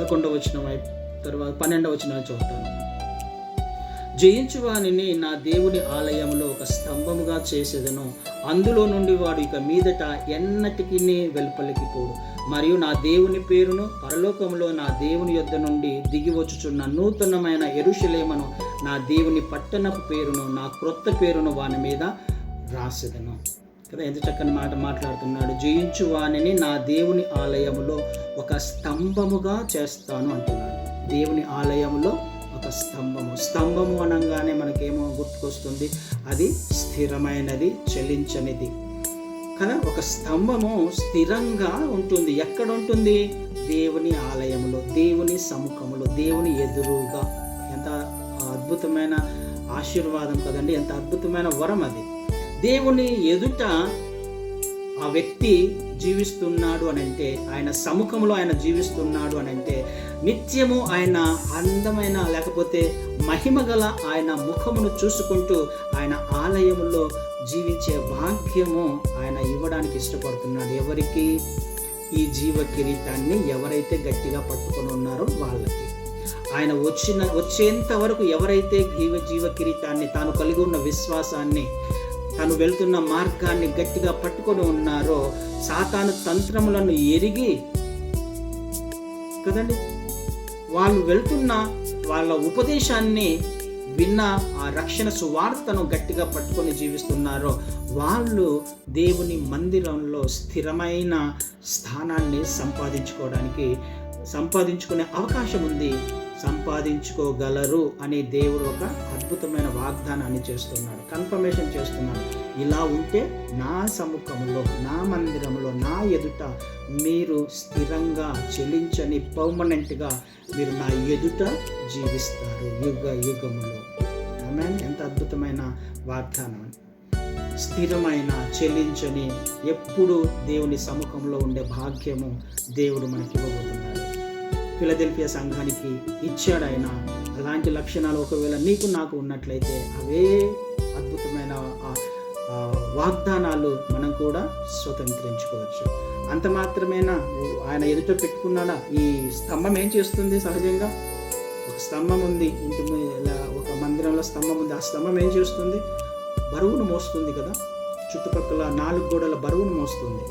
పదకొండవ వచ్చిన తర్వాత పన్నెండవ వచ్చిన చూస్తాను జయించువాణిని నా దేవుని ఆలయంలో ఒక స్తంభముగా చేసేదను. అందులో నుండి వాడు ఇక మీదట ఎన్నటికి వెలుపలికి పోడు. మరియు నా దేవుని పేరును పరలోకంలో నా దేవుని యొద్ద నుండి దిగి వచ్చుచున్న నూతనమైన ఎరుషులేమను నా దేవుని పట్టణపు పేరును నా క్రొత్త పేరును వాని మీద రాసేదను. కదా ఎంత చక్కని మాట మాట్లాడుతున్నాడు. జయించు వానిని నా దేవుని ఆలయములో ఒక స్తంభముగా చేస్తాను అంటున్నాడు. దేవుని ఆలయములో ఒక స్తంభము. స్తంభము అనగానే మనకేమో గుర్తుకొస్తుంది. అది స్థిరమైనది చలించనిది కదా ఒక స్తంభము స్థిరంగా ఉంటుంది. ఎక్కడ ఉంటుంది దేవుని ఆలయంలో దేవుని సముఖములో దేవుని ఎదురుగా. ఎంత అద్భుతమైన ఆశీర్వాదం కదండి. ఎంత అద్భుతమైన వరం అది. దేవుని ఎదుట ఆ వ్యక్తి జీవిస్తున్నాడు అని అంటే ఆయన సముఖంలో ఆయన జీవిస్తున్నాడు అని అంటే నిత్యము ఆయన అందమైన లేకపోతే మహిమ గల ఆయన ముఖమును చూసుకుంటూ ఆయన ఆలయంలో జీవించే భాగ్యము ఆయన ఇవ్వడానికి ఇష్టపడుతున్నాడు. ఎవరికి? ఈ జీవ కిరీటాన్ని ఎవరైతే గట్టిగా పట్టుకొని ఉన్నారో వాళ్ళకి. ఆయన వచ్చిన వచ్చేంత వరకు ఎవరైతే జీవ జీవ కిరీటాన్ని తాను కలిగి ఉన్న విశ్వాసాన్ని తను వెళ్తున్న మార్గాన్ని గట్టిగా పట్టుకొని ఉన్నారో సాతాను తంత్రములను ఎరిగి కదండి వాళ్ళు వెళ్తున్న వాళ్ళ ఉపదేశాన్ని విన్న ఆ రక్షణ సువార్తను గట్టిగా పట్టుకొని జీవిస్తున్నారో వాళ్ళు దేవుని మందిరంలో స్థిరమైన స్థానాన్ని సంపాదించుకోవడానికి సంపాదించుకునే అవకాశం ఉంది. సంపాదించుకోగలరు అని దేవుడు ఒక అద్భుతమైన వాగ్దానాన్ని చేస్తున్నాడు కన్ఫర్మేషన్ చేస్తున్నాడు. ఇలా ఉంటే నా సముఖంలో నా మందిరంలో నా ఎదుట మీరు స్థిరంగా చెలించని పర్మనెంట్గా మీరు నా ఎదుట జీవిస్తారు యుగ యుగములో. ఎంత అద్భుతమైన వాగ్దానం. స్థిరమైన చెల్లించని ఎప్పుడు దేవుని సముఖంలో ఉండే భాగ్యము దేవుడు మనకి ఇవ్వబోతున్నాడు ఫిలదెల్ఫియా సంఘానికి ఇచ్చాడు ఆయన అలాంటి లక్షణాలు ఒకవేళ నీకు నాకు ఉన్నట్లయితే అవే అద్భుతమైన వాగ్దానాలు మనం కూడా స్వతంత్రించుకోవచ్చు. అంత మాత్రమేనా? ఆయన ఎదుట పెట్టుకున్నాడా? ఈ స్తంభం ఏం చేస్తుంది సహజంగా? ఒక స్తంభం ఉంది. ఇంటి ఒక మందిరంలో స్తంభం ఉంది. ఆ స్తంభం ఏం చేస్తుంది? బరువును మోస్తుంది కదా? చుట్టుపక్కల నాలుగు గోడల బరువును మోస్తుంది.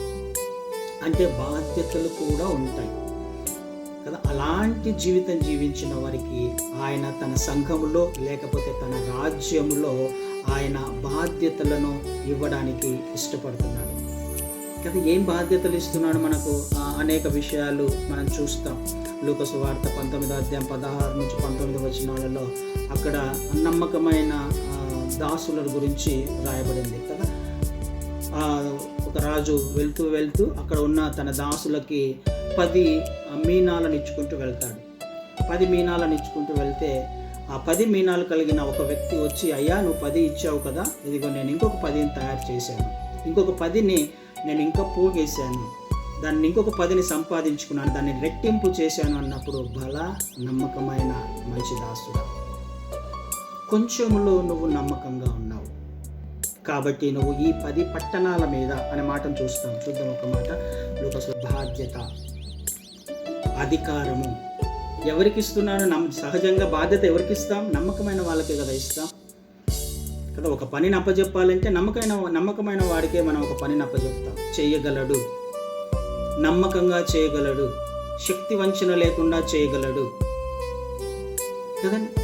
అంటే బాధ్యతలు కూడా ఉంటాయి. కదా? అలాంటి జీవితం జీవించిన వారికి ఆయన తన సంఘములో లేకపోతే తన రాజ్యములో ఆయన బాధ్యతలను ఇవ్వడానికి ఇష్టపడుతున్నాడు. కదా ఏం బాధ్యతలు ఇస్తున్నాడు మనకు? అనేక విషయాలు మనం చూస్తాం. లూకసు వార్త పంతొమ్మిదో అధ్యాయం పదహారు నుంచి పంతొమ్మిది వచనాలలో అక్కడ నమ్మకమైన దాసుల గురించి రాయబడింది. కదా? ఆ, ఒక రాజు వెళ్తూ వెళ్తూ అక్కడ ఉన్న తన దాసులకి పది ఆ, మీనాలను ఇచ్చుకుంటూ వెళ్తాడు. పది మీనాలను ఇచ్చుకుంటూ వెళ్తే ఆ పది మీనాలు కలిగిన ఒక వ్యక్తి వచ్చి అయ్యా నువ్వు పది ఇచ్చావు కదా ఇదిగో నేను ఇంకొక పదిని తయారు చేశాను. ఇంకొక పదిని నేను ఇంకా పోగేశాను. దాన్ని ఇంకొక పదిని సంపాదించుకున్నాను. దాన్ని రెట్టింపు చేశాను అన్నప్పుడు బల నమ్మకమైన మంచి దాసుడు. కొంచెంలో నువ్వు నమ్మకంగా ఉన్నావు. కాబట్టి నువ్వు ఈ పది పట్టణాల మీద అనే మాటను చూస్తాం. చూద్దాం ఒక మాట. లోకసు బాధ్యత. అధికారము. ఎవరికి ఇస్తున్నాను నమ్ సహజంగా బాధ్యత ఎవరికి ఇస్తాం నమ్మకమైన వాళ్ళకే కదా ఇస్తాం. కదా ఒక పనిని అప్పచెప్పాలంటే నమ్మకమైన నమ్మకమైన వాడికే మనం ఒక పనిని అప్పచెప్తాం చేయగలడు. నమ్మకంగా చేయగలడు. శక్తి వంచన లేకుండా చేయగలడు. కదండి?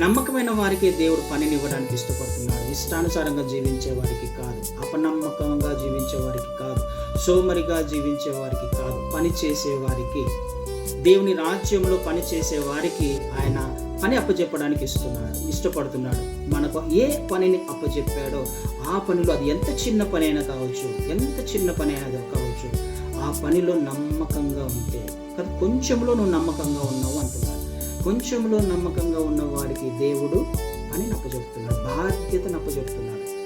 నమ్మకమైన వారికి దేవుడు పనిని ఇవ్వడానికి ఇష్టపడుతున్నాడు. ఇష్టానుసారంగా జీవించే వారికి కాదు. అపనమ్మకంగా జీవించే వారికి కాదు. సోమరిగా జీవించే వారికి కాదు. పని చేసే వారికి దేవుని రాజ్యంలో పని చేసే వారికి ఆయన పని అప్పచెప్పడానికి ఇస్తున్నాడు ఇష్టపడుతున్నాడు. మనకు ఏ పనిని అప్పచెప్పాడో ఆ పనిలో అది ఎంత చిన్న పని అయినా కావచ్చు ఎంత చిన్న పని అయినా కావచ్చు ఆ పనిలో నమ్మకంగా ఉంటే. కదా కొంచెంలో నువ్వు నమ్మకంగా ఉన్నావు అంటున్నాడు. కొంచెంలో నమ్మకంగా ఉన్న వాడికి దేవుడు అని నప్పచెప్తున్నాడు బాధ్యత నప్పచెప్తున్నాడు